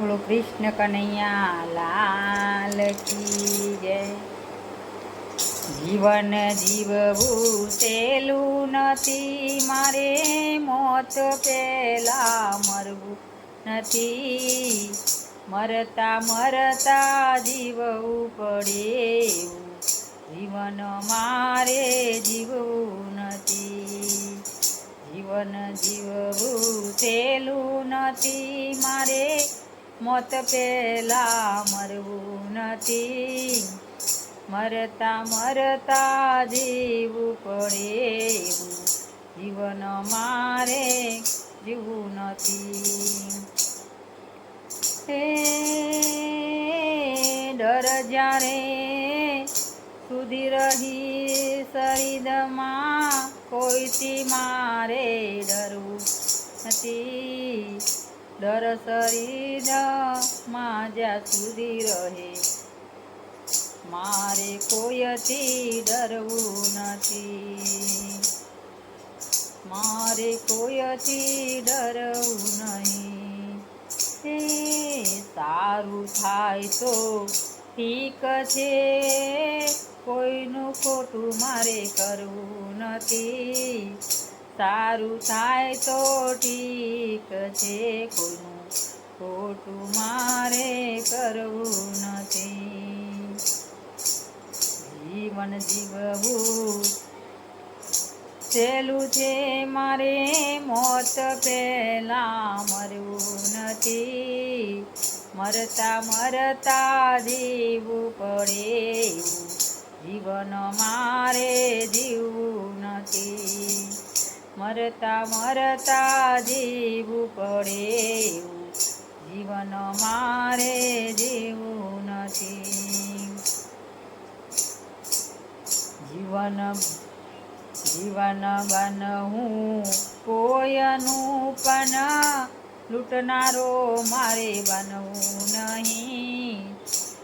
બોલો કૃષ્ણ કનૈયા, લાલ કી જય. જીવન જીવવું સહેલું નથી, મારે મોત પહેલાં મરવું નથી. મરતા મરતા જીવવું પડે જીવન મારે જીવવું નથી. જીવન જીવવું સહેલું નથી, મારે મોત પેલા મરવું નથી. મરતા મરતા જીવવું પડે જીવન મારે જીવવું નથી. હે ડર જ્યારે સુધી રહી શરીરમાં, કોઈથી મારે ડરવું નથી. ડર શરીરમાં જ્યાં સુધી રહે. મારે કોઈથી ડરવું નથી. મારે કોઈથી ડરવું નહીં. હે સારું થાય તો ઠીક છે. કોઈનું ખોટું મારે કરવું નથી. સારું થાય તો ઠીક છે, કોઈનું ખોટું મારે કરવું નથી. જીવન જીવવું સહેલું છે, મારે મોત પહેલા મરવું નથી. મરતા મરતા જીવવું પડે જીવન મારે જીવવું નથી. મરતા મરતા જીવું પડે જીવન મારે જીવવું નથી. જીવન જીવન બનવું કોયનું પણ લૂંટનારો મારે બનવું નહીં.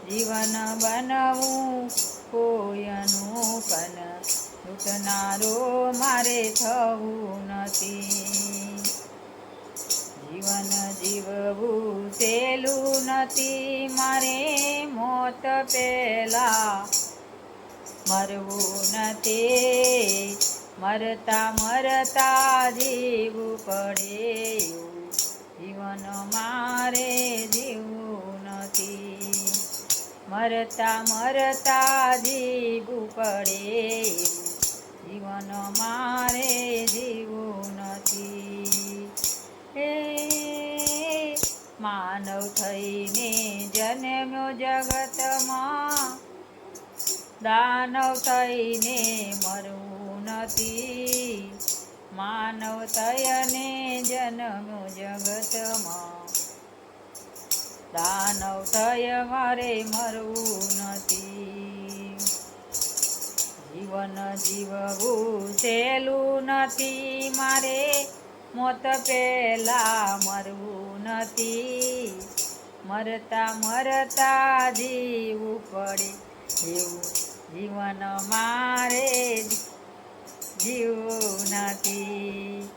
જીવન બનવું કોયનું પણ લૂંટનારો મારે થવું નથી. જીવન જીવવું સહેલું નથી. મારે મોત પહેલા મરવું નથી. મરતા મરતા જીવવું પડે. જીવન મારે જીવવું નથી. મરતા મરતા જીવવું પડે. એવું જીવું નથી. હે માનવ થઈને જન્મ્યો જગતમાં. દાનવ થઈને મરવું નથી. માનવ થયને જન્મ્યો જગતમાં. દાનવ થય મારે મરવું નથી. જીવન જીવવું સહેલું નથી મારે. મોત પહેલા મરવું નથી. મરતા મરતા જીવવું પડે. એવું જીવન મારે જીવવું નથી.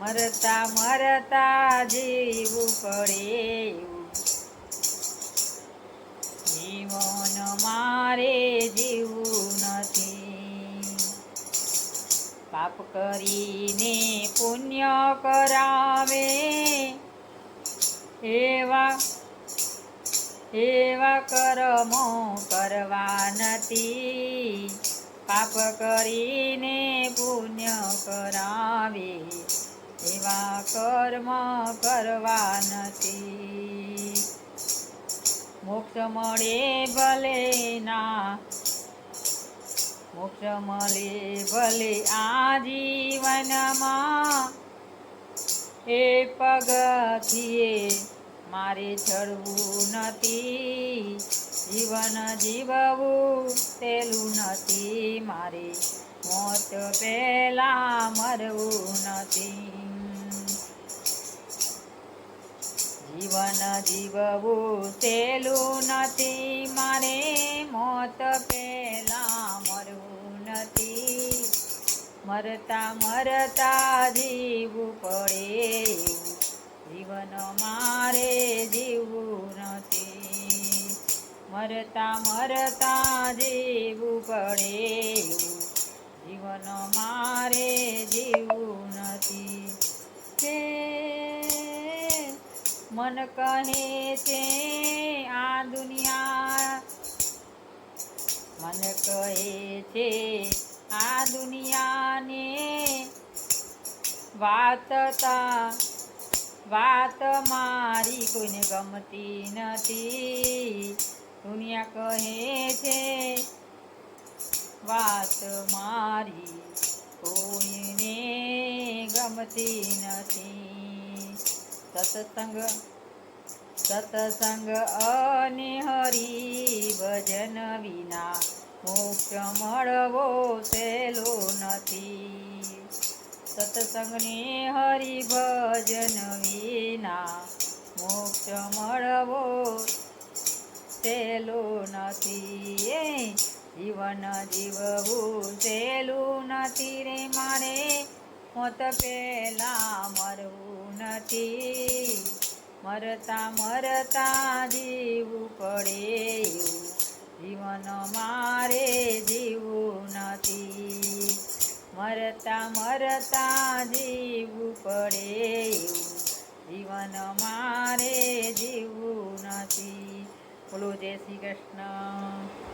મરતા મરતા જીવવું પડે. જીવન મારે જીવવું નથી. પાપ કરીને પુણ્ય કરાવે. એવા એવા કર્મો કરવા નથી. પાપ કરીને પુણ્ય કરાવે. એવા કર્મ કરવા નથી. મોક્ષ મળે ભલે ના મોક્ષ મળે ભલે આ જીવનમાં એ પગથીએ મારે ચડવું નથી. જીવન જીવવું તેલું નથી. મારે મોત પહેલા મરવું નથી. જીવન જીવવું તેલું નથી. મારે મોત પહેલા મરવું નથી. મરતા મરતા જીવવું પડે. જીવન મારે જીવવું મરતા મરતા જીવવું પડે. જીવન મારે જીવવું નથી. છે મન કહે છે આ દુનિયા મન કહે છે, આ દુનિયાને વાતતા, વાત મારી કોઈને ગમતી નથી. દુનિયા કહે છે, વાત મારી કોઈને ગમતી નથી. સત્સંગ સત્સંગ અને હરિ ભજન વિના મોક્ષ મળવો સહેલો નથી. સત્સંગને હરિભજન વિના મોક્ષ મળવો સહેલો નથી. એ જીવન જીવવું સહેલું નથી રે મારે. મોત પહેલાં મરવું નથી. મરતા મરતા જીવું પડે જીવન મારે જીવું નથી. મરતા મરતા જીવું પડે જીવન મારે જીવું નથી. બોલો જય શ્રી કૃષ્ણ.